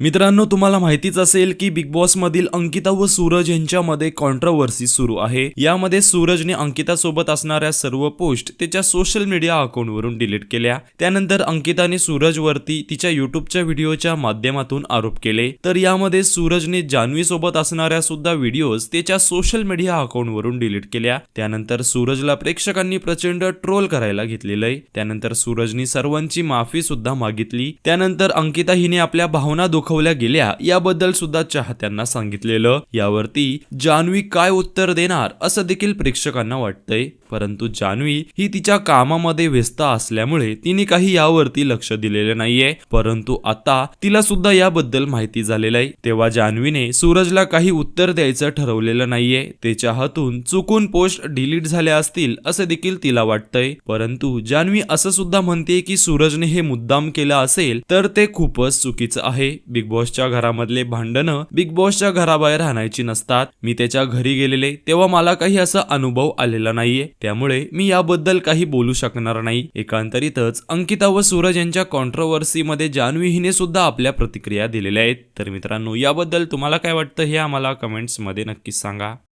मित्रांनो तुम्हाला माहितीच असेल की बिग बॉस मधील अंकिता व सूरज यांच्यामध्ये कॉन्ट्रवर्सी सुरू आहे. यामध्ये सूरजने अंकिता सोबत असणाऱ्या सर्व पोस्ट तिच्या सोशल मीडिया अकाउंटवरून डिलीट केल्या. त्यानंतर अंकिताने सूरज वरती तिच्या युट्यूबच्या व्हिडिओच्या माध्यमातून आरोप केले. तर यामध्ये सूरजने जान्हवी सोबत असणाऱ्या सुद्धा व्हिडिओज त्याच्या सोशल मीडिया अकाउंटवरून डिलीट केल्या. त्यानंतर सूरजला प्रेक्षकांनी प्रचंड ट्रोल करायला घेतलेलं आहे. त्यानंतर सूरजने सर्वांची माफी सुद्धा मागितली. त्यानंतर अंकिता हिने आपल्या भावना दाखवल्या गेल्या याबद्दल सुद्धा चाहत्यांना सांगितलेलं. यावरती जान्हवी काय उत्तर देणार? असं देखील प्रेक्षकांना वाटतंय. परंतु जान्हवी ही तिच्या कामामध्ये व्यस्त असल्यामुळे तिने काही यावरती लक्ष दिलेलं नाहीये. परंतु आता तिला सुद्धा याबद्दल माहिती झालेलं आहे. तेव्हा जान्हवीने सूरजला काही उत्तर द्यायचं ठरवलेलं नाहीये. त्याच्या हातून चुकून पोस्ट डिलीट झाल्या असतील असं देखील तिला वाटतंय. परंतु जान्हवी असं सुद्धा म्हणते की सूरजने हे मुद्दाम केलं असेल तर ते खूपच चुकीचं आहे. बिग बॉसच्या घरामधले भांडणं बिग बॉसच्या घराबाहेर आणायची नसतात. मी त्याच्या घरी गेलेले तेव्हा मला काही असा अनुभव आलेला नाहीये. त्यामुळे मी याबद्दल काही बोलू शकणार नाही. एकांतरितच अंकिता व सूरज यांच्या कॉन्ट्रोवर्सीमध्ये जान्हवी हिने सुद्धा आपल्या प्रतिक्रिया दिलेल्या आहेत. तर मित्रांनो याबद्दल तुम्हाला काय वाटतं हे आम्हाला कमेंट्समध्ये नक्कीच सांगा.